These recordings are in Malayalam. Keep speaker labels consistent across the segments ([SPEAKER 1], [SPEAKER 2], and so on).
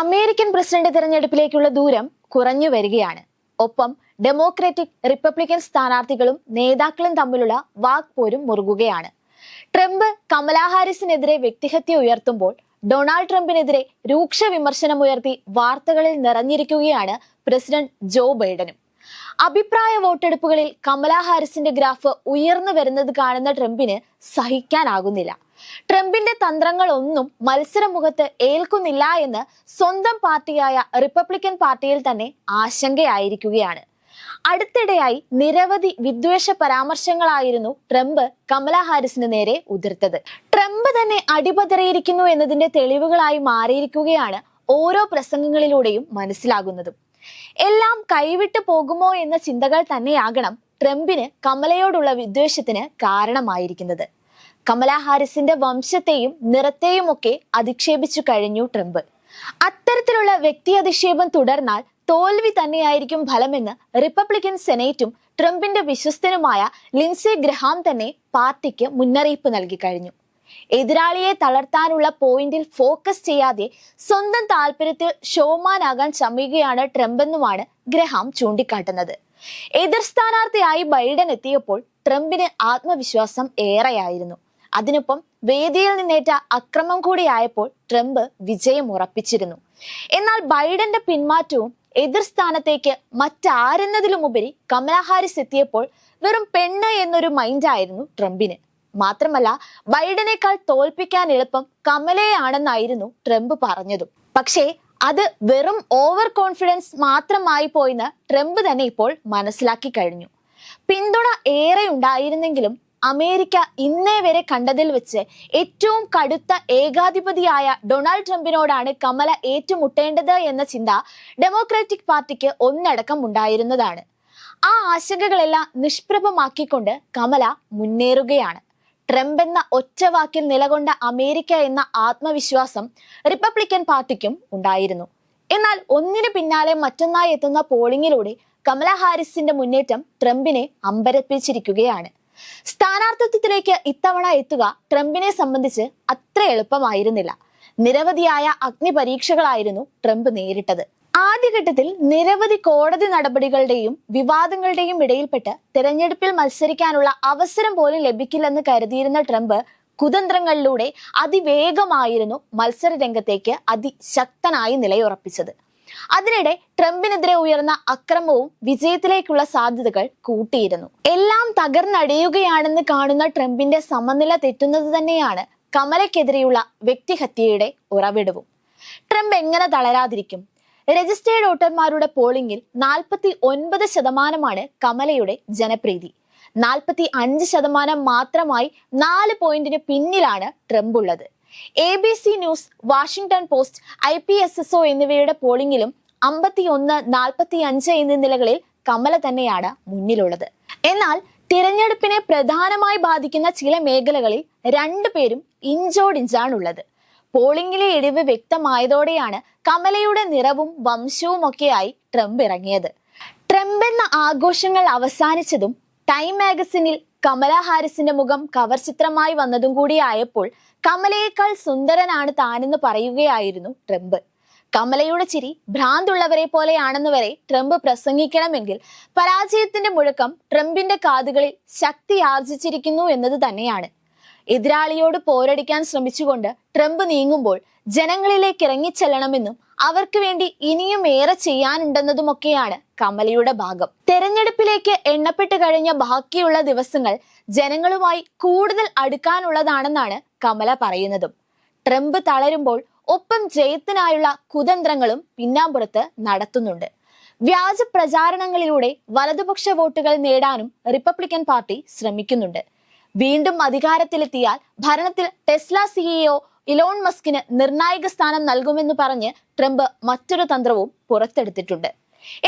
[SPEAKER 1] അമേരിക്കൻ പ്രസിഡന്റ് തിരഞ്ഞെടുപ്പിലേക്കുള്ള ദൂരം കുറഞ്ഞു വരികയാണ്. ഒപ്പം ഡെമോക്രാറ്റിക് റിപ്പബ്ലിക്കൻ സ്ഥാനാർത്ഥികളും നേതാക്കളും തമ്മിലുള്ള വാക്പോരും മുറുകുകയാണ്. ട്രംപ് കമലാ ഹാരിസിനെതിരെ വ്യക്തിഹത്യ ഉയർത്തുമ്പോൾ ഡൊണാൾഡ് ട്രംപിനെതിരെ രൂക്ഷ വിമർശനമുയർത്തി വാർത്തകളിൽ നിറഞ്ഞിരിക്കുകയാണ് പ്രസിഡന്റ് ജോ ബൈഡനും. അഭിപ്രായ വോട്ടെടുപ്പുകളിൽ കമലാ ഹാരിസിന്റെ ഗ്രാഫ് ഉയർന്നു വരുന്നത് കാണുന്ന ട്രംപിന് സഹിക്കാനാകുന്നില്ല. ട്രംപിന്റെ തന്ത്രങ്ങളൊന്നും മത്സരമുഖത്ത് ഏൽക്കുന്നില്ല എന്ന് സ്വന്തം പാർട്ടിയായ റിപ്പബ്ലിക്കൻ പാർട്ടിയിൽ തന്നെ ആശങ്കയായിരിക്കുകയാണ്. അടുത്തിടെയായി നിരവധി വിദ്വേഷ പരാമർശങ്ങളായിരുന്നു ട്രംപ് കമലാ ഹാരിസിന് നേരെ ഉതിർത്തത്. ട്രംപ് തന്നെ അടിപതറിയിരിക്കുന്നു എന്നതിന്റെ തെളിവുകളായി മാറിയിരിക്കുകയാണ് ഓരോ പ്രസംഗങ്ങളിലൂടെയും മനസ്സിലാകുന്നതും. എല്ലാം കൈവിട്ടു പോകുമോ എന്ന ചിന്തകൾ തന്നെയാകണം ട്രംപിന് കമലയോടുള്ള വിദ്വേഷത്തിന് കാരണമായിരിക്കുന്നത്. കമല ഹാരിസിന്റെ വംശത്തെയും നിറത്തെയും ഒക്കെ അധിക്ഷേപിച്ചു കഴിഞ്ഞു ട്രംപ്. അത്തരത്തിലുള്ള വ്യക്തി അധിക്ഷേപം തുടർന്നാൽ തോൽവി തന്നെയായിരിക്കും ഫലമെന്ന് റിപ്പബ്ലിക്കൻ സെനേറ്റും ട്രംപിന്റെ വിശ്വസ്തനുമായ ലിൻസെ ഗ്രഹാം തന്നെ പാർട്ടിക്ക് മുന്നറിയിപ്പ് നൽകി കഴിഞ്ഞു. എതിരാളിയെ തളർത്താനുള്ള പോയിന്റിൽ ഫോക്കസ് ചെയ്യാതെ സ്വന്തം താല്പര്യത്തിൽ ഷോമാനാകാൻ ശ്രമിക്കുകയാണ് ട്രംപെന്നുമാണ് ഗ്രഹാം ചൂണ്ടിക്കാട്ടുന്നത്. എതിർ സ്ഥാനാർത്ഥിയായി ബൈഡൻ എത്തിയപ്പോൾ ട്രംപിന് ആത്മവിശ്വാസം ഏറെയായിരുന്നു. അതിനൊപ്പം വേദിയിൽ നിന്നേറ്റ അക്രമം കൂടിയായപ്പോൾ ട്രംപ് വിജയം ഉറപ്പിച്ചിരുന്നു. എന്നാൽ ബൈഡന്റെ പിന്മാറ്റവും എതിർ സ്ഥാനത്തേക്ക് മറ്റാരെന്നതിലുമുപരി കമലാ ഹാരിസ് എത്തിയപ്പോൾ വെറും പെണ്ണ് എന്നൊരു മൈൻഡായിരുന്നു ട്രംപിന്. മാത്രമല്ല ബൈഡനേക്കാൾ തോൽപ്പിക്കാൻ എളുപ്പം കമലയാണെന്നായിരുന്നു ട്രംപ് പറഞ്ഞതും. പക്ഷേ അത് വെറും ഓവർ കോൺഫിഡൻസ് മാത്രമായി പോയെന്ന് ട്രംപ് തന്നെ ഇപ്പോൾ മനസ്സിലാക്കി കഴിഞ്ഞു. പിന്തുണ ഏറെ ഉണ്ടായിരുന്നെങ്കിലും അമേരിക്ക ഇന്നേ വരെ കണ്ടതിൽ വെച്ച് ഏറ്റവും കടുത്ത ഏകാധിപതിയായ ഡൊണാൾഡ് ട്രംപിനോടാണ് കമല ഏറ്റുമുട്ടേണ്ടത് എന്ന ചിന്ത ഡെമോക്രാറ്റിക് പാർട്ടിക്ക് ഒന്നടക്കം ഉണ്ടായിരുന്നതാണ്. ആ ആശങ്കകളെല്ലാം നിഷ്പ്രഭമാക്കിക്കൊണ്ട് കമല മുന്നേറുകയാണ്. ട്രംപ് എന്ന ഒറ്റവാക്കിൽ നിലകൊണ്ട അമേരിക്ക എന്ന ആത്മവിശ്വാസം റിപ്പബ്ലിക്കൻ പാർട്ടിക്കും ഉണ്ടായിരുന്നു. എന്നാൽ ഒന്നിനു പിന്നാലെ മറ്റൊന്നായി എത്തുന്ന പോളിംഗിലൂടെ കമല ഹാരിസിന്റെ മുന്നേറ്റം ട്രംപിനെ അമ്പരപ്പിച്ചിരിക്കുകയാണ്. സ്ഥാനാർത്ഥിത്വത്തിലേക്ക് ഇത്തവണ എത്തുക ട്രംപിനെ സംബന്ധിച്ച് അത്ര എളുപ്പമായിരുന്നില്ല. നിരവധിയായ അഗ്നി പരീക്ഷകളായിരുന്നു ട്രംപ് നേരിട്ടത്. ആദ്യഘട്ടത്തിൽ നിരവധി കോടതി നടപടികളുടെയും വിവാദങ്ങളുടെയും ഇടയിൽപ്പെട്ട് തെരഞ്ഞെടുപ്പിൽ മത്സരിക്കാനുള്ള അവസരം പോലും ലഭിക്കില്ലെന്ന് കരുതിയിരുന്ന ട്രംപ് കുതന്ത്രങ്ങളിലൂടെ അതിവേഗമായിരുന്നു മത്സര രംഗത്തേക്ക് അതിശക്തനായി നിലയുറപ്പിച്ചത്. അതിനിടെ ട്രംപിനെതിരെ ഉയർന്ന അക്രമവും വിജയത്തിലേക്കുള്ള സാധ്യതകൾ കൂട്ടിയിരുന്നു. എല്ലാം തകർന്നടിയുകയാണെന്ന് കാണുന്ന ട്രംപിന്റെ സമനില തെറ്റുന്നത് തന്നെയാണ് കമലയ്ക്കെതിരെയുള്ള വ്യക്തിഹത്യയുടെ ഉറവിടവും. ട്രംപ് എങ്ങനെ തളരാതിരിക്കും? രജിസ്റ്റേർഡ് വോട്ടർമാരുടെ പോളിംഗിൽ നാൽപ്പത്തി ഒൻപത് ശതമാനമാണ് കമലയുടെ ജനപ്രീതി. നാൽപ്പത്തി അഞ്ച് ശതമാനം മാത്രമായി നാല് പോയിന്റിന് പിന്നിലാണ് ട്രംപ് ഉള്ളത് A B C news Washington post I P S S O എന്നിവയുടെ പോളിംഗിലും അമ്പത്തി ഒന്ന് നാൽപ്പത്തി അഞ്ച് എന്നീ നിലകളിൽ കമല തന്നെയാണ് മുന്നിലുള്ളത്. എന്നാൽ തിരഞ്ഞെടുപ്പിനെ പ്രധാനമായി ബാധിക്കുന്ന ചില മേഖലകളിൽ രണ്ടുപേരും ഇഞ്ചോടിഞ്ചാണുള്ളത്. പോളിംഗിലെ ഇടിവ് വ്യക്തമായതോടെയാണ് കമലയുടെ നിറവും വംശവും ഒക്കെയായി ട്രംപ് ഇറങ്ങിയത്. ട്രംപ് എന്ന ആഘോഷങ്ങൾ അവസാനിച്ചതും ടൈം മാഗസിനിൽ കമല ഹാരിസിന്റെ മുഖം കവർ ചിത്രമായി വന്നതും കൂടിയായപ്പോൾ കമലയേക്കാൾ സുന്ദരനാണ് താനെന്ന് പറയുകയായിരുന്നു ട്രംപ്. കമലയുടെ ചിരി ഭ്രാന്തുള്ളവരെ പോലെയാണെന്ന് വരെ ട്രംപ് പ്രസംഗിക്കണമെങ്കിൽ പരാജയത്തിന്റെ മുഴക്കം ട്രംപിന്റെ കാതുകളിൽ ശക്തി ആർജിച്ചിരിക്കുന്നു എന്നത് തന്നെയാണ്. എതിരാളിയോട് പോരടിക്കാൻ ശ്രമിച്ചുകൊണ്ട് ട്രംപ് നീങ്ങുമ്പോൾ ജനങ്ങളിലേക്ക് ഇറങ്ങിച്ചെല്ലണമെന്നും അവർക്ക് വേണ്ടി ഇനിയും ഏറെ ചെയ്യാനുണ്ടെന്നതുമൊക്കെയാണ് കമലയുടെ ഭാഗം. തെരഞ്ഞെടുപ്പിലേക്ക് എണ്ണപ്പെട്ട് കഴിഞ്ഞ ബാക്കിയുള്ള ദിവസങ്ങൾ ജനങ്ങളുമായി കൂടുതൽ അടുക്കാനുള്ളതാണെന്നാണ് കമല പറയുന്നതും. ട്രംപ് തളരുമ്പോൾ ഒപ്പം ജയത്തിനായുള്ള കുതന്ത്രങ്ങളും പിന്നാമ്പുറത്ത് നടത്തുന്നുണ്ട്. വ്യാജ പ്രചാരണങ്ങളിലൂടെ വലതുപക്ഷ വോട്ടുകൾ നേടാനും റിപ്പബ്ലിക്കൻ പാർട്ടി ശ്രമിക്കുന്നുണ്ട്. വീണ്ടും അധികാരത്തിലെത്തിയാൽ ഭരണത്തിൽ ടെസ്ല സിഇഒ ഇലോൺ മസ്കിന് നിർണായക സ്ഥാനം നൽകുമെന്ന് പറഞ്ഞ് ട്രംപ് മറ്റൊരു തന്ത്രവും പുറത്തെടുത്തിട്ടുണ്ട്.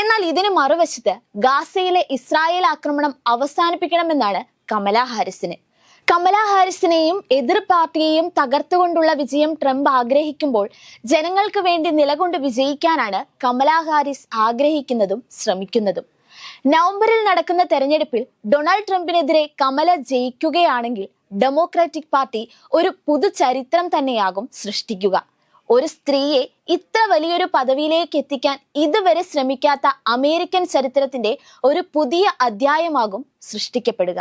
[SPEAKER 1] എന്നാൽ ഇതിന് മറുവശത്ത് ഗാസയിലെ ഇസ്രായേൽ ആക്രമണം അവസാനിപ്പിക്കണമെന്നാണ് കമല ഹാരിസിന്. കമല ഹാരിസിനെയും എതിർ പാർട്ടിയെയും തകർത്തുകൊണ്ടുള്ള വിജയം ട്രംപ് ആഗ്രഹിക്കുമ്പോൾ ജനങ്ങൾക്ക് വേണ്ടി നിലകൊണ്ട് വിജയിക്കാനാണ് കമല ഹാരിസ് ആഗ്രഹിക്കുന്നതും ശ്രമിക്കുന്നതും. നവംബറിൽ നടക്കുന്ന തെരഞ്ഞെടുപ്പിൽ ഡൊണാൾഡ് ട്രംപിനെതിരെ കമല ജയിക്കുകയാണെങ്കിൽ ഡെമോക്രാറ്റിക് പാർട്ടി ഒരു പുതു ചരിത്രം തന്നെയാകും സൃഷ്ടിക്കുക. ഒരു സ്ത്രീയെ ഇത്ര വലിയൊരു പദവിയിലേക്ക് എത്തിക്കാൻ ഇതുവരെ ശ്രമിക്കാത്ത അമേരിക്കൻ ചരിത്രത്തിന്റെ ഒരു പുതിയ അധ്യായമാകും സൃഷ്ടിക്കപ്പെടുക.